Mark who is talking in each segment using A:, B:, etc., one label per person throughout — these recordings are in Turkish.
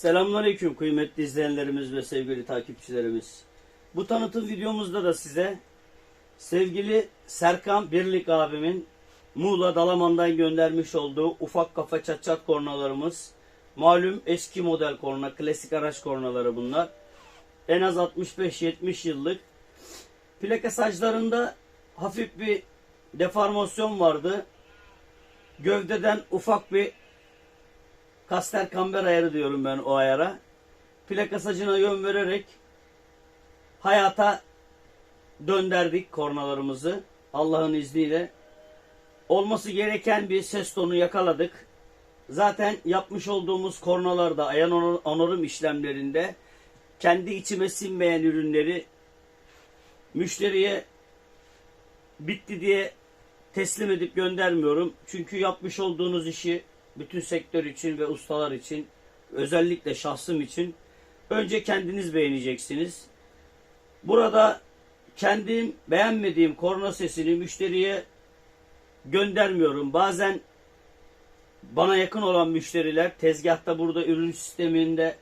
A: Selamünaleyküm kıymetli izleyenlerimiz ve sevgili takipçilerimiz. Bu tanıtım videomuzda da size sevgili Serkan Birlik abimin Muğla Dalaman'dan göndermiş olduğu ufak kafa çat çat kornalarımız. Malum eski model korna, klasik araç kornaları bunlar. En az 65-70 yıllık. Plaka saçlarında hafif bir deformasyon vardı. Gövdeden ufak bir Kaster kamber ayarı diyorum ben o ayara. Plaka sacına yön vererek hayata dönderdik kornalarımızı Allah'ın izniyle. Olması gereken bir ses tonu yakaladık. Zaten yapmış olduğumuz kornalarda ayan onarım işlemlerinde kendi içime sinmeyen ürünleri müşteriye bitti diye teslim edip göndermiyorum. Çünkü yapmış olduğunuz işi bütün sektör için ve ustalar için özellikle şahsım için önce kendiniz beğeneceksiniz. Burada kendim beğenmediğim korna sesini müşteriye göndermiyorum. Bazen bana yakın olan müşteriler tezgahta burada ürün sisteminde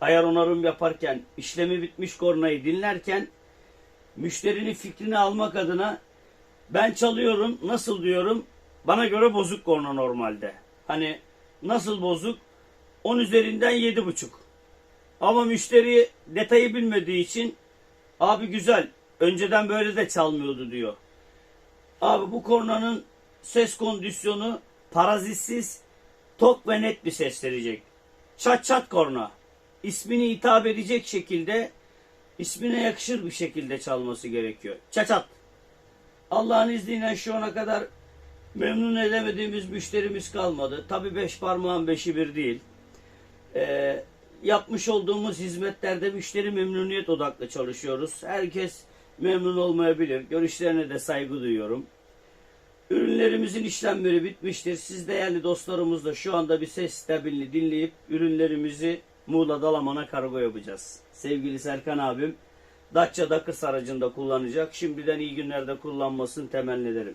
A: ayar onarım yaparken işlemi bitmiş kornayı dinlerken müşterinin fikrini almak adına ben çalıyorum nasıl diyorum bana göre bozuk korna normalde. Hani nasıl bozuk? 10 üzerinden 7,5. Ama müşteri detayı bilmediği için abi güzel önceden böyle de çalmıyordu diyor. Abi bu kornanın ses kondisyonu parazitsiz, tok ve net bir ses verecek. Çat çat korna. İsmini hitap edecek şekilde, ismine yakışır bir şekilde çalması gerekiyor. Çat çat. Allah'ın izniyle şu ana kadar memnun edemediğimiz müşterimiz kalmadı. Tabi beş parmağın beşi bir değil. Ee, yapmış olduğumuz hizmetlerde müşteri memnuniyet odaklı çalışıyoruz. Herkes memnun olmayabilir. Görüşlerine de saygı duyuyorum. Ürünlerimizin işlemleri bitmiştir. Siz değerli dostlarımız da şu anda bir ses stabilini dinleyip ürünlerimizi Muğla Dalaman'a kargo yapacağız. Sevgili Serkan abim Datça Dakıs aracında kullanacak. Şimdiden iyi günlerde kullanmasını temenni ederim.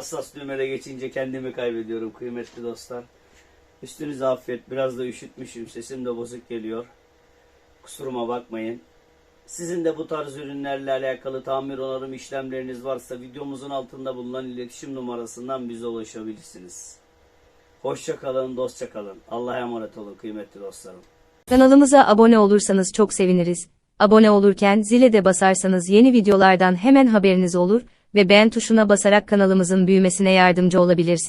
A: Hassas düğmede geçince kendimi kaybediyorum kıymetli dostlar. Üstünüze afiyet. Biraz da üşütmüşüm. Sesim de bozuk geliyor. Kusuruma bakmayın. Sizin de bu tarz ürünlerle alakalı tamir onarım işlemleriniz varsa videomuzun altında bulunan iletişim numarasından bize ulaşabilirsiniz. Hoşça kalın, dostça kalın. Allah'a emanet olun kıymetli dostlarım.
B: Kanalımıza abone olursanız çok seviniriz. Abone olurken zile de basarsanız yeni videolardan hemen haberiniz olur ve beğen tuşuna basarak kanalımızın büyümesine yardımcı olabilirsiniz.